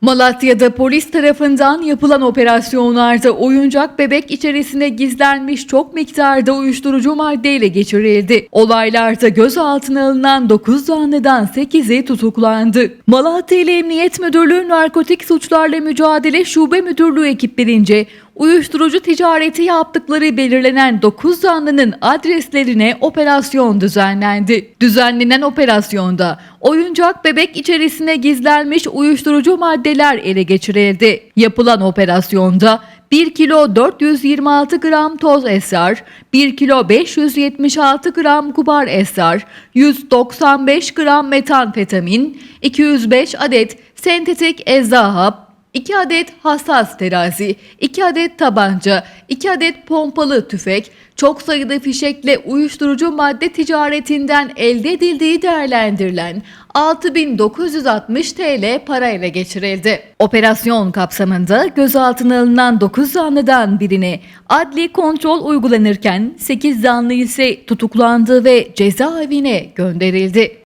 Malatya'da polis tarafından yapılan operasyonlarda oyuncak bebek içerisine gizlenmiş çok miktarda uyuşturucu maddeyle geçirildi. Olaylarda gözaltına alınan 9 zanlıdan 8'i tutuklandı. Malatya İl Emniyet Müdürlüğü Narkotik Suçlarla Mücadele Şube Müdürlüğü ekiplerince uyuşturucu ticareti yaptıkları belirlenen 9 zanlının adreslerine operasyon düzenlendi. Düzenlenen operasyonda oyuncak bebek içerisine gizlenmiş uyuşturucu maddeler ele geçirildi. Yapılan operasyonda 1 kilo 426 gram toz esrar, 1 kilo 576 gram kubar esrar, 195 gram metanfetamin, 205 adet sentetik eczahap, 2 adet hassas terazi, 2 adet tabanca, 2 adet pompalı tüfek, çok sayıda fişekle uyuşturucu madde ticaretinden elde edildiği değerlendirilen 6960 TL parayla geçirildi. Operasyon kapsamında gözaltına alınan 9 zanlıdan birine adli kontrol uygulanırken 8 zanlı ise tutuklandı ve cezaevine gönderildi.